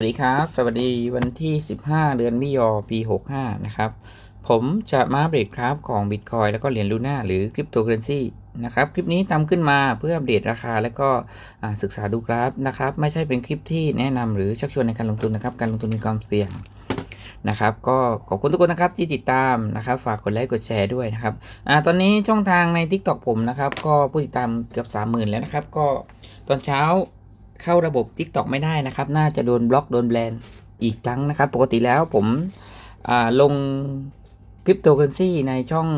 สวัสดีครับ สวัสดีวันที่ 15 เดือนมิยอปี 65 นะครับ ผมจะมาอัปเดตครับของ Bitcoin แล้วก็เหรียญลูน่าหรือคริปโตเคอเรนซีนะครับ คลิปนี้ทำขึ้นมาเพื่ออัปเดตราคาและก็ศึกษาดูกราฟนะครับ ไม่ใช่เป็นคลิปที่แนะนำหรือชักชวนในการลงทุนนะครับ การลงทุนมีความเสี่ยงนะครับ ก็ขอบคุณทุกคนนะครับที่ติดตามนะครับ ฝากกดไลค์กดแชร์ด้วยนะครับอตอนนี้ช่องทางใน TikTok ผมนะครับ ก็ผู้ติดตามเกือบ 30,000 แล้วนะครับ ก็ตอนเช้า เข้าระบบ TikTok ไม่ได้นะครับ น่าจะโดนบล็อกโดนแบนอีกครั้งนะครับ ปกติแล้วผมลงคริปโตเคอเรนซีในช่อง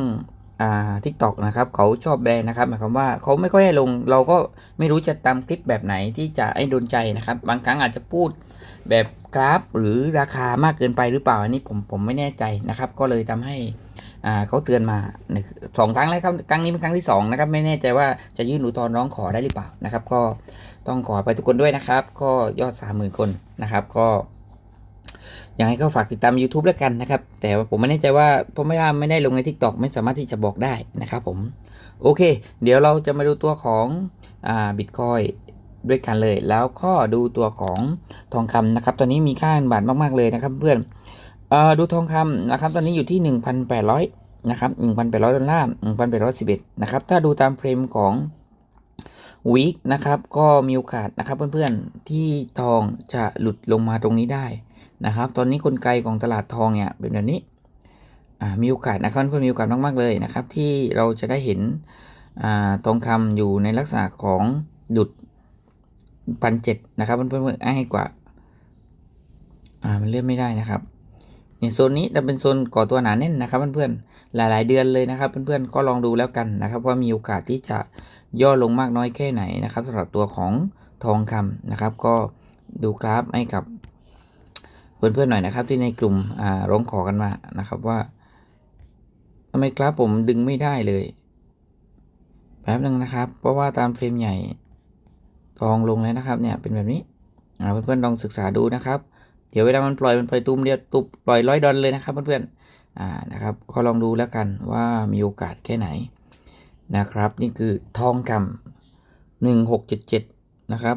อ่า TikTok นะครับเขาชอบแบนนะครับหมายความว่าเขาไม่ค่อยให้ลงเราก็ไม่รู้จะตามคลิปแบบไหนที่จะให้โดนใจนะครับ บางครั้งอาจจะพูดแบบกราฟ หรือราคามากเกินไปหรือเปล่าอันนี้ผมผมไม่แน่ใจนะครับ ก็เลยทำให้เขาเตือนมาสองครั้งแล้วครับครั้งนี้เป็นครั้งที่สองนะครับไม่แน่ใจว่าจะยื่นอุทธรณ์ร้องขอได้หรือเปล่านะครับ ก็ ต้องขอไปทุกคนด้วยนะครับ ก็ยอด 30,000 คนนะครับ ก็ยังไงก็ฝากติดตาม YouTube แล้วกันนะครับ แต่ผมไม่แน่ใจว่าเพราะไม่ได้ไม่ได้ลงใน TikTok ไม่สามารถที่จะบอกได้นะครับผม โอเค เดี๋ยวเราจะมาดูตัวของอ่าบิตคอยด้วยกันเลย แล้วก็ดูตัวของทองคำนะครับ ตอนนี้มีค่าบาทมาก ๆ เลยนะครับเพื่อนเอ่อดูทองคำนะครับ ตอนนี้อยู่ที่ 1,800นะครับ1,800ดอลลาร์1,811นะครับ ถ้าดูตามเฟรมของ วีคนะครับ ก็มีโอกาสนะครับเพื่อนๆที่ทองจะหลุดลงมาตรงนี้ได้นะครับ ตอนนี้กลไกของตลาดทองเนี่ยเป็นแบบนี้มีโอกาสนะครับเพื่อนๆมีโอกาสมากๆเลยนะครับ ที่เราจะได้เห็นอทองคำอยู่ในลักษณะของหลุดพันเจ็ดนะครับเพื่อนๆให้กว่ามันเลื่อนไม่ได้นะครับ นี่โซนนี้จะเป็นโซนก่อตัวหนาแน่นนะครับเพื่อนๆ หลายๆ เดือนเลยนะครับ เพื่อนๆ ก็ลองดูแล้วกันนะครับว่ามีโอกาสที่จะย่อลงมากน้อยแค่ไหนนะครับสำหรับตัวของทองคำนะครับ ก็ดูกราฟให้กับเพื่อนๆหน่อยนะครับ ที่ในกลุ่มอ่าร้องขอกันมานะครับว่าทำไมกราฟผมดึงไม่ได้เลยแป๊บหนึ่งนะครับ เพราะว่าตามเฟรมใหญ่ทองลงแล้วนะครับ เนี่ยเป็นแบบนี้เพื่อนๆลองศึกษาดูนะครับ เดี๋ยวเวลามันปล่อยมันปล่อยตุ้มเดียวตุบปล่อยร้อยดอลเลยนะครับเพื่อนๆอ่านะครับก็ลองดูแล้วกันว่ามีโอกาสแค่ไหนนะครับ นี่คือทองคำหนึ่งหกเจ็ดเจ็ดนะครับ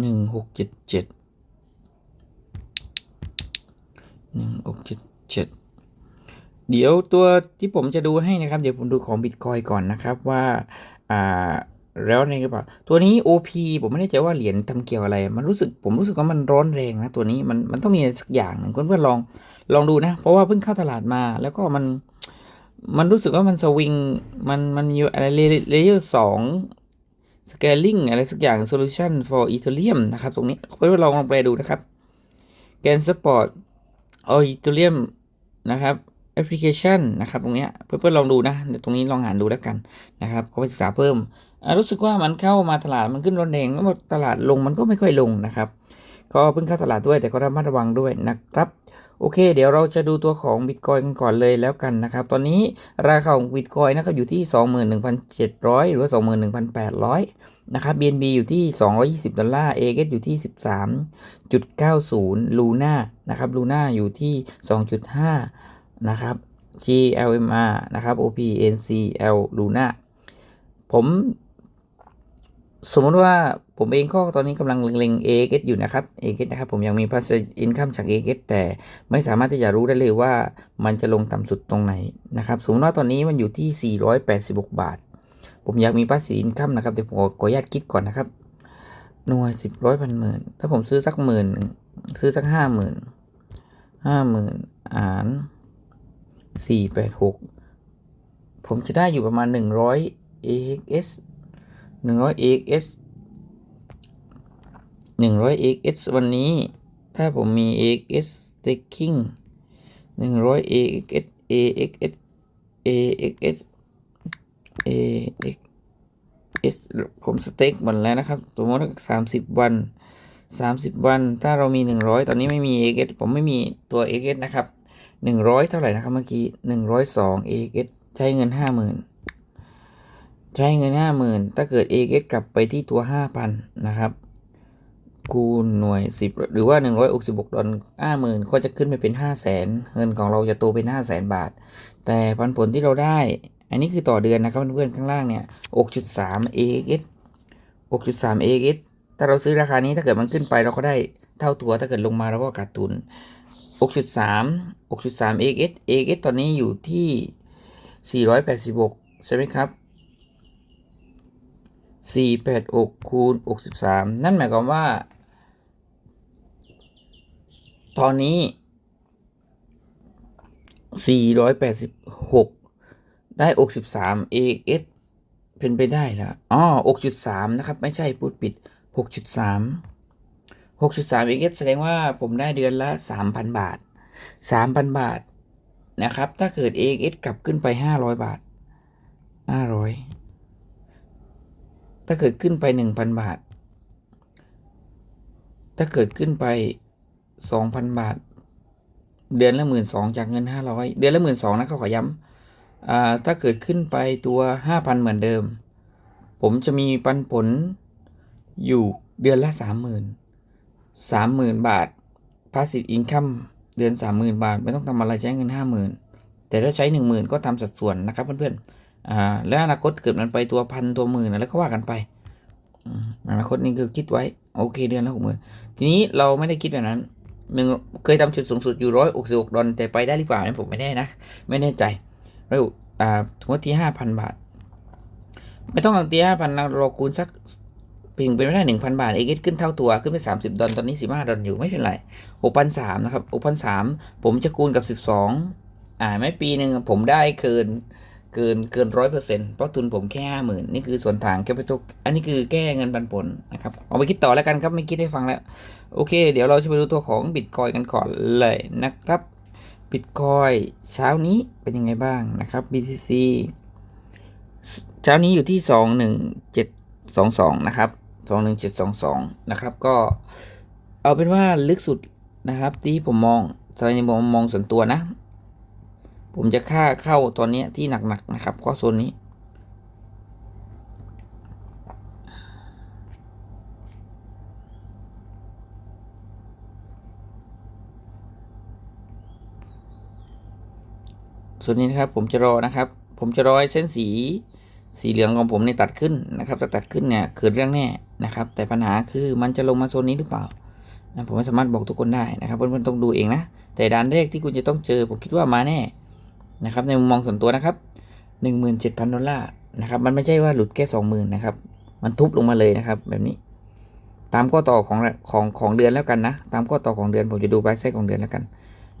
หนึ่งหกเจ็ดเจ็ดหนึ่งหกเจ็ดเจ็ด เดี๋ยวตัวที่ผมจะดูให้นะครับ เดี๋ยวผมดูของบิตคอยก่อนนะครับว่าอ่าแล้วในกระเป๋าตัวนี้ OP ผมไม่แน่ใจว่าเหรียญทำเกี่ยวอะไร มันรู้สึกผมรู้สึกว่ามันร้อนแรงนะตัวนี้มันมันต้องมีอะไรสักอย่างหนึ่งเพื่อนๆลองลองดูนะ เพราะว่าเพิ่งเข้าตลาดมาแล้วก็มันมันรู้สึกว่ามันสวิงมันมันมีอะไรเลเยอร์สอง scaling อะไรสักอย่าง solution for ethereum นะครับ ตรงนี้เพื่อนๆลองลองไปดูนะครับ Gain support o ethereum นะครับ application นะครับตรงนี้เพื่อนๆลองดูนะเดี๋ยวตรงนี้ลองอ่านดูแล้วกันนะครับก็ไปศึกษาเพิ่มรู้สึกว่ามันเข้ามาตลาดมันขึ้นร้อนแรงแล้วตลาดลงมันก็ไม่ค่อยลงนะครับ ก็เพิ่งเข้าตลาดด้วยแต่ก็ระมัดระวังด้วยนะครับ โอเค เดี๋ยวเราจะดูตัวของ Bitcoin กันก่อนเลยแล้วกันนะครับ ตอนนี้ราคาของ Bitcoin นะครับอยู่ที่ 21,700 หรือว่า 21,800 นะครับ BNB อยู่ที่ 220 ดอลลาร์ AX อยู่ที่ 13.90 Luna นะครับ Luna อยู่ที่ 2.5 นะครับ GLMR นะครับ OPNCL Luna ผมสมมติว่าผมเองก็ตอนนี้กำลังเล็งๆ AX อยู่นะครับ AX นะครับ ผมยังมี passive income จาก AX แต่ไม่สามารถที่จะรู้ได้เลยว่ามันจะลงต่ำสุดตรงไหนนะครับ สมมติว่าตอนนี้มันอยู่ที่ 486 บาท ผมอยากมี passive income นะครับเดี๋ยวผมขออนุญาตคิดก่อนนะครับ หน่วยสิบร้อยพันหมื่นถ้าผมซื้อสักหมื่นซื้อสักห้าหมื่นห้าหมื่นอ่าน สี่แปดหกผมจะได้อยู่ประมาณหนึ่งร้อย AX หนึ่งร้อย AX หนึ่งร้อย AX วันนี้ ถ้าผมมี AX staking หนึ่งร้อย AX AX AX AX S ผมสเต็กหมดแล้วนะครับสมมติสามสิบวันสามสิบวัน ถ้าเรามีหนึ่งร้อยตอนนี้ไม่มี AX ผมไม่มีตัว AX นะครับ หนึ่งร้อยเท่าไหร่นะครับเมื่อกี้หนึ่งร้อยสอง AX ใช้เงินห้าหมื่นใช้เงินห้าหมื่นถ้าเกิด AX กลับไปที่ตัวห้าพันนะครับ คูณหน่วยสิบหรือว่าหนึ่งร้อยหกสิบกดอลห้าหมื่นก็จะขึ้นไปเป็นห้าแสนเงินของเราจะโตเป็นห้าแสนบาท แต่ปันผลที่เราได้ อันนี้คือต่อเดือนนะครับเพื่อนๆข้างล่างเนี่ย6.3 AX 6.3 AX ถ้าเราซื้อราคานี้ถ้าเกิดมันขึ้นไปเราก็ได้เท่าตัวถ้าเกิดลงมาเราก็ขาดทุน 6.3 6.3 AX AX ตอนนี้อยู่ที่ 486 ใช่ไหมครับ 486คูณ63 นั่นหมายความว่า ตอนนี้ 486 ได้ 63 AX เป็นไปได้แล้วอ๋อ6.3 นะครับ ไม่ใช่พูดปิด 6.3 6.3 x แสดงว่าผมได้เดือนละ 3,000 บาท 3,000 บาทนะครับ ถ้าเกิด AX กลับขึ้นไป 500 บาท 500 ถ้าเกิดขึ้นไป 1,000 บาท ถ้าเกิดขึ้นไป 2,000 บาท เดือนละหมื่นสองจากเงิน 500 เดือนละหมื่นสองนะเขาขอย้ำถ้าเกิดขึ้นไปตัว 5,000 เหมือนเดิม ผมจะมีปันผลอยู่เดือนละ 30,000 30,000บาท passive income เดือน30,000บาท ไม่ต้องทำอะไรใช้เงิน50,000แต่ถ้าใช้10,000ก็ทำสัดส่วนนะครับเพื่อนๆอ่าแล้วอนาคตเกิดมันไปตัวพันตัวหมื่นอะไรก็ว่ากันไปอนาคตนี่คือคิดไว้ โอเคเดือนละหกหมื่นทีนี้เราไม่ได้คิดแบบนั้นหนึ่งเคยทำจุดสูงสุดอยู่ร้อยอกสิบหกดอลแต่ไปได้หรือเปล่าเนี่ยผมไม่แน่นะ ไม่แน่ใจแล้วอ่าถึงว่าที่ห้าพันบาท ไม่ต้องตั้งที่ห้าพันเราคูณสัก พียงเป็นไม่ได้หนึ่งพันบาทเอ็กขึ้นเท่าตัวขึ้นไปสามสิบดอลตอนนี้สิบห้าดอลอยู่ไม่เป็นไรหกพันสามนะครับหกพันสามผมจะคูณกับสิบสองอ่าไม่ปีหนึ่งผมได้เกินเกินเกินร้อยเปอร์เซ็นต์เพราะทุนผมแค่ห้าหมื่นนี่คือส่วนต่างแคปิตอลอันนี้คือแก้เงินปันผลนะครับเอาไปคิดต่อแล้วกันครับไม่คิดให้ฟังแล้ว โอเค เดี๋ยวเราจะไปดูตัวของบิตคอยกันก่อนเลยนะครับบิตคอยเช้านี้เป็นยังไงบ้างนะครับ BTC เช้านี้อยู่ที่21722นะครับ 21722 นะครับ ก็เอาเป็นว่าลึกสุดนะครับ ที่ผมมองในมุมมองส่วนตัวนะ ผมจะค่าเข้าตอนนี้ที่หนักๆนะครับข้อโซนนี้ส่วนนี้นะครับผมจะรอนะครับ ผมจะรอให้เส้นสี สีเหลืองของผมเนี่ยตัดขึ้นนะครับถ้าตัดขึ้นเนี่ยคือเรื่องแน่นะครับ แต่ปัญหาคือมันจะลงมาโซนนี้หรือเปล่านะผมไม่สามารถบอกทุกคนได้นะครับเพื่อนๆต้องดูเองนะ แต่ด้านแรกที่คุณจะต้องเจอ ผมคิดว่ามาแน่นะครับ ในมุมมองส่วนตัวนะครับหนึ่งหมื่นเจ็ดพันดอลลาร์นะครับ มันไม่ใช่ว่าหลุดแค่สองหมื่นนะครับ มันทุบลงมาเลยนะครับ แบบนี้ ตามข้อต่อของของของเดือนแล้วกันนะ ตามข้อต่อของเดือนผมจะดูไบรท์ไซของเดือนแล้วกัน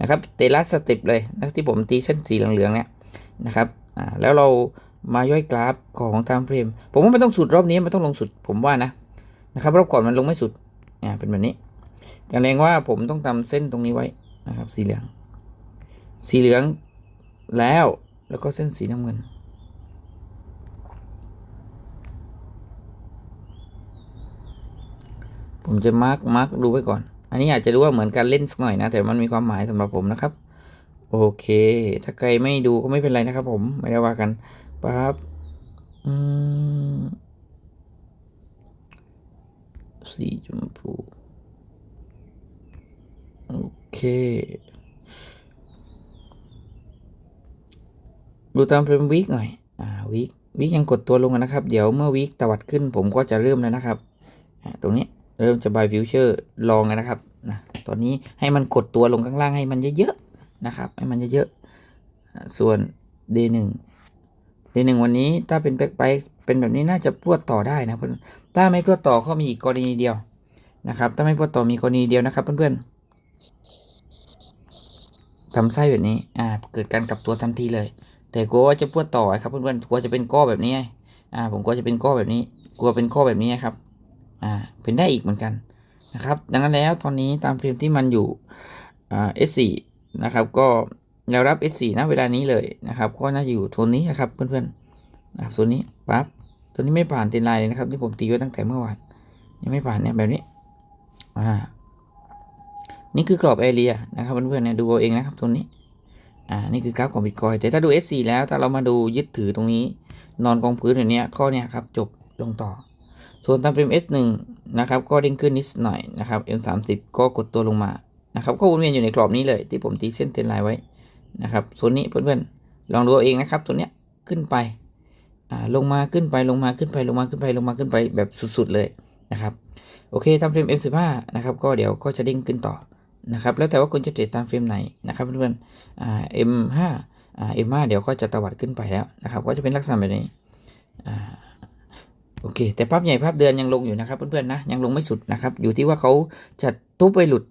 นะครับเตลัสสเต็ปเลยนะที่ผมตีเส้นสีเหลืองๆเนี่ยนะครับ อ่า แล้วเรา มาย่อยกราฟของไทม์เฟรม ผมว่ามันต้องสุดรอบนี้มันต้องลงสุด ผมว่านะนะครับ รอบก่อนมันลงไม่สุดเนี่ยเป็นแบบนี้อย่างแรงว่าผมต้องทำเส้นตรงนี้ไว้นะครับ สีเหลือง สีเหลืองแล้วแล้วก็เส้นสีน้ำเงิน ผมจะมาร์กมาร์กดูไว้ก่อน อันนี้อาจจะดูว่าเหมือนการเล่นสักหน่อยนะ แต่มันมีความหมายสำหรับผมนะครับ โอเค ถ้าใครไม่ดูก็ไม่เป็นไรนะครับผมไม่ได้ว่ากัน ปั๊บอืมสีชมพู โอเค ดูตามเฟรนวิกหน่อย อ่าวิกวิกยังกดตัวลงนะครับ เดี๋ยวเมื่อวิกตวัดขึ้นผมก็จะเริ่มแล้วนะครับ อ่ตรงนี้เริ่มจะบายฟิวเจอร์ลองนะครับ นะ ตอนนี้ให้มันกดตัวลงข้างล่างให้มันเยอะๆ นะครับ ให้มันเยอะๆ ส่วน D1 ทีหนึ่งวันนี้ถ้าเป็นแบ็คไปเป็นแบบนี้น่าจะพวดต่อได้นะเพื่อนถ้าไม่พวดต่อก็มีอีกกรณีเดียวนะครับ ถ้าไม่พวดต่อมีกรณีเดียวนะครับ เพื่อนๆทำไส้แบบนี้อ่าเกิดการกลับตัวทันทีเลย แต่กลัวว่าจะพวดต่อครับเพื่อนๆกลัวจะเป็นก้อแบบนี้อ่าผมกลัวจะเป็นก้อแบบนี้ กลัวเป็นก้อแบบนี้ครับอ่าเป็นได้อีกเหมือนกันนะครับ ดังนั้นแล้วตอนนี้ตามเฟรมที่มันอยู่อ่า S4 นะครับก็ แนวรับ S4 นะเวลานี้เลยนะครับ ก็น่าจะอยู่โซนนี้นะครับเพื่อนๆนะครับโซนนี้ปั๊บตัวนี้ไม่ผ่านเทนไลน์เลยนะครับที่ผมตีไว้ตั้งแต่เมื่อวานยังไม่ผ่านเนี่ยแบบนี้อ่านี่คือกรอบแอเรียนะครับเพื่อนๆเนี่ยดูเอาเองนะครับตัวนี้อ่านี่คือกราฟของบิตคอยแต่ถ้าดู S4 แล้วถ้าเรามาดูยึดถือตรงนี้ นอนกองพื้นแบบเนี้ยข้อเนี้ยครับจบลงต่อ ส่วนตามเฟรม S1 นะครับก็เด้งขึ้นนิดหน่อยนะครับ M30 ก็กดตัวลงมานะครับก็วนเวียนอยู่ในกรอบนี้เลยที่ผมตีเส้นเทนไลน์ไว้ นะครับโซนนี้เพื่อนๆลองดูเอาเองนะครับตัวเนี้ยขึ้นไปลงมาขึ้นไปลงมาขึ้นไปลงมาขึ้นไปลงมาขึ้นไปแบบสุดๆเลยนะครับโอเคทำเฟรม F15 นะครับก็เดี๋ยวก็จะเด้งขึ้นต่อนะครับแล้วแต่ว่าคุณจะเทรดตามเฟรมไหนนะครับเพื่อนๆอ่า M5 อ่า M5 เดี๋ยวก็จะตวัดขึ้นไปแล้วนะครับก็จะเป็นลักษณะแบบนี้อ่าโอเค แต่ภาพใหญ่ภาพเดือนยังลงอยู่นะครับเพื่อนๆนะยังลงไม่สุดนะครับอยู่ที่ว่าเขาจะทุบไปหลุด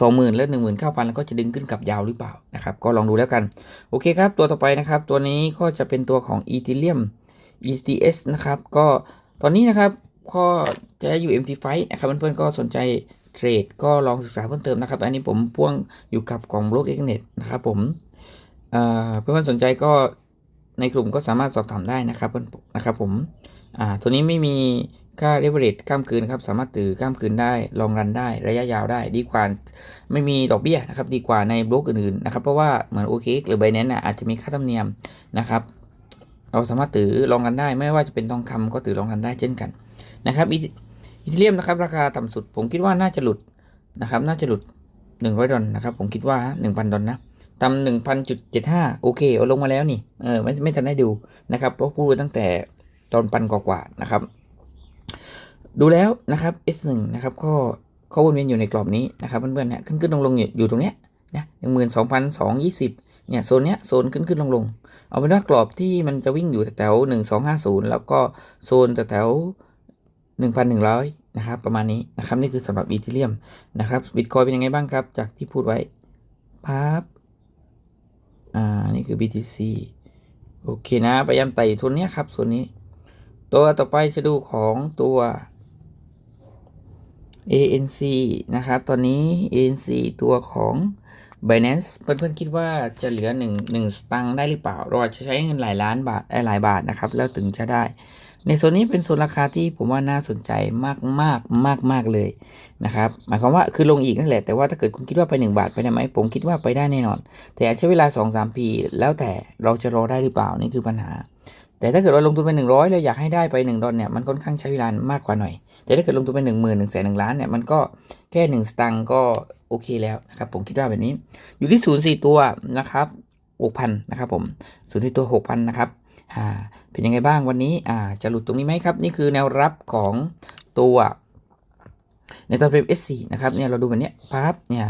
สองหมื่นแล้วหนึ่งหมื่นเก้าพันแล้วก็จะดึงขึ้นกับยาวหรือเปล่านะครับ ก็ลองดูแล้วกัน โอเคครับ ตัวต่อไปนะครับ ตัวนี้ก็จะเป็นตัวของ Ethereum ETS นะครับ ก็ตอนนี้นะครับก็จะอยู่ MT5 นะครับเพื่อนๆก็สนใจเทรดก็ลองศึกษาเพิ่มเติมนะครับ อันนี้ผมพ่วงอยู่กับกล่องบล็อกเอ็กเน็ตนะครับผมเอ่อเพื่อนๆสนใจก็ในกลุ่มก็สามารถสอบถามได้นะครับเพื่อนนะครับผมอ่าตัวนี้ไม่มี ค่าเรเวอเรจข้ามคืนครับสามารถตือข้ามคืนได้ลองรันได้ระยะยาวได้ ดีกว่าไม่มีดอกเบี้ยนะครับดีกว่าในบล็อกอื่นๆนะครับเพราะว่าเหมือน OKX หรือ Binance น่ะอาจจะมีค่าธรรมเนียมนะครับ เราสามารถถือรองกันได้ ไม่ว่าจะเป็นทองคำก็ถือรองกันได้เช่นกันนะครับอีอีเทเรียมนะครับราคาต่ำสุด ผมคิดว่าน่าจะหลุดนะครับน่าจะหลุด 100 ดอลนะครับผมคิดว่า 1,000 ดอลนะต่ำหนึ่งพันจุดเจ็ดห้าโอเคเอาลงมาแล้วนี่เออไม่ไม่ทันได้ดูนะครับเพราะพูดตั้งแต่ตอนปันกว่าๆนะครับ ดูแล้วนะครับ S1 นะครับก็เขาวนเวียนอยู่ในกรอบนี้นะครับเพื่อนๆเนี่ยขึ้นขึ้นลงลงอยู่ตรงเนี้ยนะหนึ่งหมื่นสองพันสองยี่สิบเนี่ยโซนเนี้ยโซนขึ้นขึ้นลงลงเอาเป็นว่ากรอบที่มันจะวิ่งอยู่แถวหนึ่งสองห้าศูนย์แล้วก็โซนแถวหนึ่งพันหนึ่งร้อยนะครับประมาณนี้นะครับนี่คือสำหรับอีเทเรียมนะครับบิตคอยเป็นยังไงบ้างครับ จากที่พูดไว้ปั๊บอ่านี่คือ BTC โอเคนะพยายามไต่ทุนเนี้ยครับโซนนี้ ตัวต่อไปจะดูของตัว ANC นะครับ ตอนนี้ ANC ตัวของ Binance เพื่อนๆคิดว่าจะเหลือ1 1สตังค์ได้หรือเปล่า เราอาจจะใช้เงินหลายล้านบาทหลายบาทนะครับ แล้วถึงจะได้ ในโซนนี้เป็นโซนราคาที่ผมว่าน่าสนใจมากมากมากมากเลยนะครับ หมายความว่าคือลงอีกนั่นแหละ แต่ว่าถ้าเกิดคุณคิดว่าไป 1 บาทไปได้ไหม ผมคิดว่าไปได้แน่นอน แต่อาจใช้เวลา 2-3 ปี แล้วแต่เราจะรอได้หรือเปล่านี่คือปัญหา แต่ถ้าเกิดเราลงทุนไป 100 แล้วอยากให้ได้ไป1ดอลเนี่ย มันค่อนข้างใช้เวลามากกว่าหน่อย แต่ถ้าเกิดลงทุนไป1 0 0 0 0 1 1 0 0 0ล้านเนี่ยมันก็แค่1สตังค์ก็โอเคแล้วนะครับผมคิดว่าแบบนี้ อยู่ที่ศูนย์สี่ตัวนะครับหกพันนะครับผมศูนย์ที่ตัวหกพันนะครับอ่าเป็นยังไงบ้างวันนี้อ่าจะหลุดตรงนี้ไหมครับ นี่คือแนวรับของตัว ในตอนเป็น S4 นะครับเนี่ยเราดูแบบนี้ปั๊บเนี่ย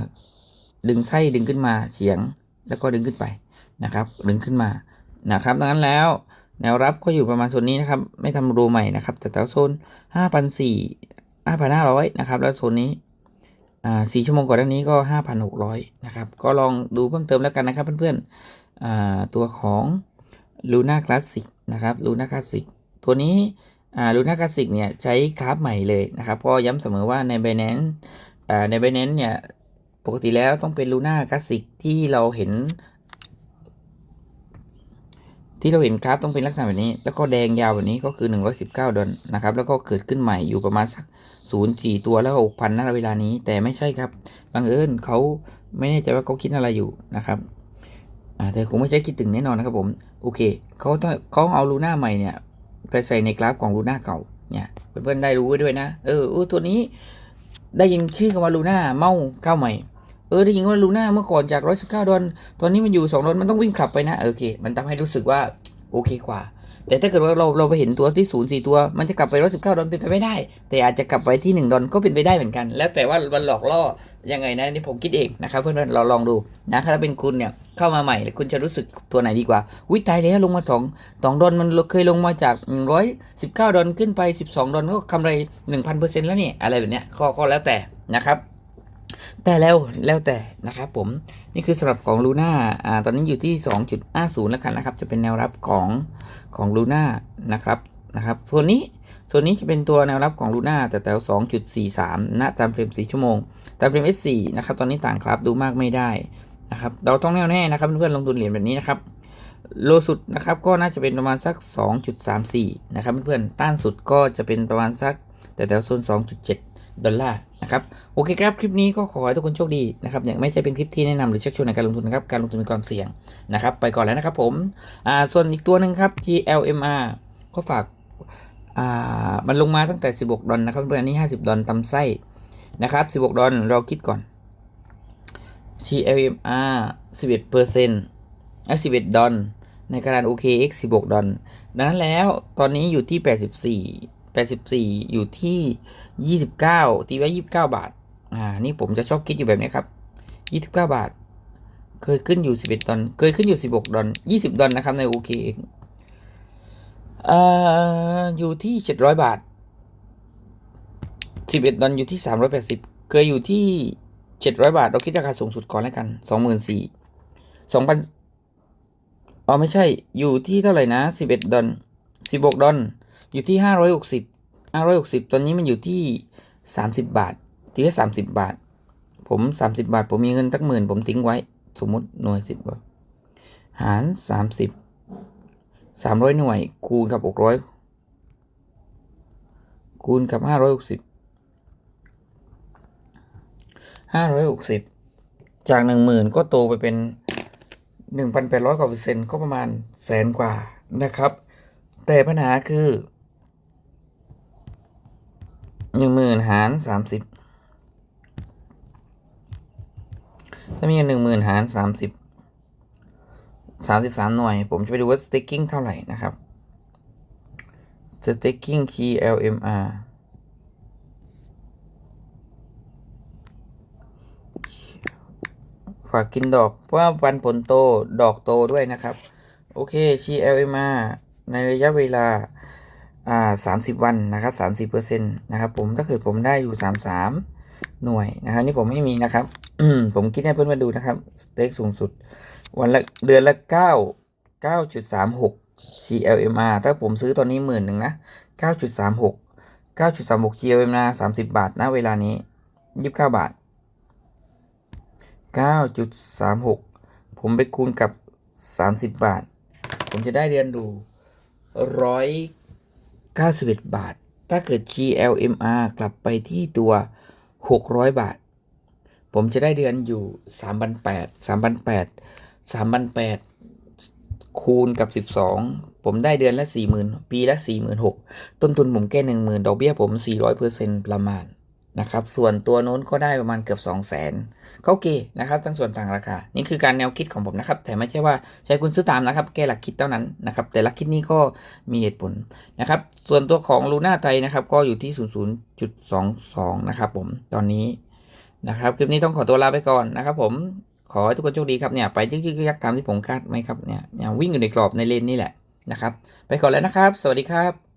ดึงไส้ดึงขึ้นมาเฉียงแล้วก็ดึงขึ้นไปนะครับ ดึงขึ้นมานะครับดังนั้นแล้ว แนวรับก็อยู่ประมาณโซนนี้นะครับ ไม่ทำรูใหม่นะครับแต่แถวโซนห้าพันสี่ห้าพันะครับ แล้วโซนนี้อ่าสี่ชั่วโมงก่อนหน้านี้ก็ห้าพันะครับ ก็ลองดูเพิ่มเติมแล้วกันนะครับเพื่อนๆอ่าตัวของ Luna Classic นะครับ Luna Classic ตัวนี้อ่า Luna Classic เนี่ยใช้คราฟใหม่เลยนะครับ ก็ย้ำเสมอว่าใน Binance อ่าใน Binance เนี่ยปกติแล้วต้องเป็น Luna Classic ที่เราเห็น ที่เราเห็นกราฟต้องเป็นลักษณะแบบนี้ แล้วก็แดงยาวแบบนี้ก็คือ 119ดอลนะครับ แล้วก็เกิดขึ้นใหม่อยู่ประมาณสัก0 4ตัวแล้วก็6,000ณเวลานี้ แต่ไม่ใช่ครับบังเอิญเขาไม่แน่ใจว่าเขาคิดอะไรอยู่นะครับอาแต่คงไม่ใช่คิดถึงแน่นอนนะครับผม โอเคเขาต้องเขาเอาลูน่าใหม่เนี่ยไปใส่ในกราฟของลูน่าเก่าเนี่ยเพื่อนๆได้รู้ไว้ด้วยนะ เออเออตัวนี้ได้ยินชื่อคำว่าลูน่าเมาเก้าใหม่ เออได้ยินว่าลูน่าเมื่อก่อนจาก 119 ดอลตอนนี้มันอยู่ 2 ดอลมันต้องวิ่งขับไปนะ โอเค มันทำให้รู้สึกว่าโอเคกว่า แต่ถ้าเกิดว่าเราเราไปเห็นตัวที่ศูนย์สี่ตัว มันจะกลับไป119ดอลเป็นไปไม่ได้ แต่อาจจะกลับไปที่1ดอลก็เป็นไปได้เหมือนกัน แล้วแต่ว่ามันหลอกล่อยังไงนะนี่ผมคิดเองนะครับเพื่อนๆเราลองดูนะถ้าเป็นคุณเนี่ยเข้ามาใหม่คุณจะรู้สึกตัวไหนดีกว่าวิตายแล้วลงมาสองสองดอลมันเคยลงมาจาก119ดอลขึ้นไป12ดอลก็กำไร1,000%แล้วนี่อะไรแบบเนี้ยข้อข้อแล้วแต่นะครับ แต่แล้วแล้วแต่นะครับผมนี่คือสำหรับของลูน่าอ่าตอนนี้อยู่ที่ 2.50 แล้วกันนะครับ จะเป็นแนวรับของของลูน่านะครับนะครับส่วนนี้ส่วนนี้จะเป็นตัวแนวรับของลูน่าแต่แถว 2.43ณตามเฟรม 4 ชั่วโมง ตามเฟรม S4 นะครับตอนนี้ต่างครับดูมากไม่ได้นะครับเราต้องแน่วแน่นะครับเพื่อนๆลงทุนเหรียญแบบนี้นะครับโลสุดนะครับก็น่าจะเป็นประมาณสัก 2.34 นะครับเพื่อนๆต้านสุดก็จะเป็นประมาณสักแต่แถวโซน2.7 ดอลลาร์นะครับโอเคครับ คลิปนี้ก็ขอให้ทุกคนโชคดีนะครับเนี่ยไม่ใช่เป็นคลิปที่แนะนำหรือชักชวนในการลงทุนนะครับ การลงทุนมีความเสี่ยงนะครับ ไปก่อนแล้วนะครับผมอ่าส่วนอีกตัวหนึ่งครับ GLMR ก็ฝากอ่ามันลงมาตั้งแต่ 16 ดอลนะครับเพื่อนนี้ 50 ดอลตำไส้นะครับ 16 ดอลเราคิดก่อน GLMR 11เปอร์เซ็นต์อะ11 ดอลในกระดาน OKX 16 ดอลดังนั้นแล้วตอนนี้อยู่ที่ 84 84 อยู่ที่ 29 ตีไว้ 29 บาท อ่า นี่ผมจะชอบคิดอยู่แบบนี้ครับ 29 บาท เคยขึ้นอยู่ 11 ดอลเคยขึ้นอยู่ 16 ดอล20 ดอลนะครับใน OKX เอ่ออยู่ที่ 700 บาท 11 ดอลอยู่ที่ 380 เคยอยู่ที่ 700 บาท เราคิดราคาสูงสุดก่อนแล้วกัน 24,000 2,000อ๋อไม่ใช่ อยู่ที่เท่าไหร่นะ 11 ดอล16 ดอล อยู่ที่ 560 560 ตอนนี้มันอยู่ที่ 30 บาทที่แค่30 บาท ผม 30 บาท ผมมีเงินตั้งหมื่น ผมทิ้งไว้ สมมติหน่วย 10บาทหาร 30 300 หน่วย คูณกับ 600 คูณกับ 560 560 จาก 10,000 ก็โตไปเป็น 1,800 กว่าเปอร์เซ็นต์ ก็ประมาณแสนกว่านะครับ แต่ปัญหาคือ 10,000หาร30ถ้ามีเงิน10,000หาร30 33หน่วย ผมจะไปดูว่า staking เท่าไหร่นะครับ staking key LMR ฝากกินดอกเพราะว่าวันผลโตดอกโตด้วยนะครับ โอเค CLMR ในระยะเวลา อ่าสามสิบวันนะครับสามสิบเปอร์เซ็นต์นะครับ ผมถ้าเกิดผมได้อยู่สามสามหน่วยนะครับ นี่ผมไม่มีนะครับ ผมคิดให้เพื่อนมาดูนะครับสเต็กสูงสุด วันละเดือนละเก้าเก้าจุดสามหก CLMR ถ้าผมซื้อตอนนี้หมื่นหนึ่งนะเก้าจุดสามหกเก้าจุดสามหก CLMR สามสิบบาทนะเวลานี้ยี่สิบเก้าบาทเก้าจุดสามหกผมไปคูณกับสามสิบบาท ผมจะได้เดือนดูร้อย 91 บาท ถ้าเกิด GLMR กลับไปที่ตัว 600 บาท ผมจะได้เดือนอยู่ 3,800 3,800 3,800 คูณกับ 12 ผมได้เดือนละ 40,000 ปีละ 46,000 ต้นทุนผมแค่10,000 ดอกเบี้ยผม 400%ประมาณ นะครับ ส่วนตัวโน้นก็ได้ประมาณเกือบ 200,000ก็โอเคนะครับทั้งส่วนต่างราคา นี่คือการแนวคิดของผมนะครับ แต่ไม่ใช่ว่าใช้คุณซื้อตามนะครับแค่หลักคิดเท่านั้นนะครับ แต่หลักคิดนี้ก็มีเหตุผลนะครับ ส่วนตัวของลูน่าไทยนะครับ ก็อยู่ที่ 00.22 นะครับผม ตอนนี้นะครับ คลิปนี้ต้องขอตัวลาไปก่อนนะครับ ผม ขอให้ทุกคนโชคดีครับ เนี่ย ไปจึ๊กๆยักษ์ตามที่ผมคาดไหมครับเนี่ยเนี่ย วิ่งอยู่ในกรอบในเลนนี่แหละนะครับ ไปก่อนแล้วนะครับ สวัสดีครับ